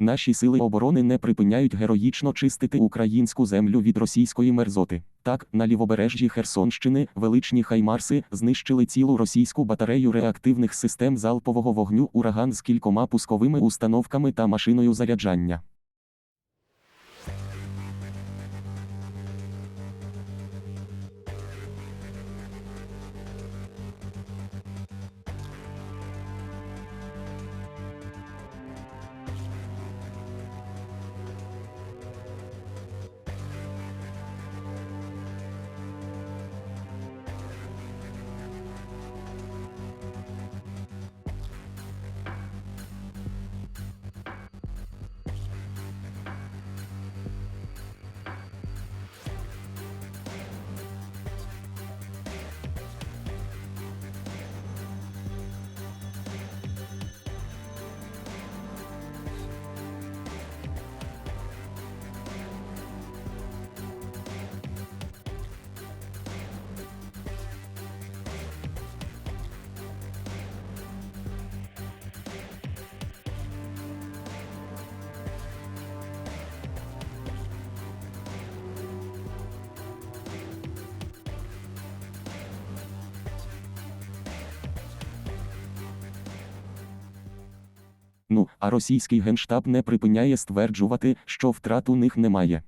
Наші сили оборони не припиняють героїчно чистити українську землю від російської мерзоти. Так, на лівобережжі Херсонщини величні хаймарси знищили цілу російську батарею реактивних систем залпового вогню ураган з кількома пусковими установками та машиною заряджання. Ну, а російський генштаб не припиняє стверджувати, що втрат у них немає.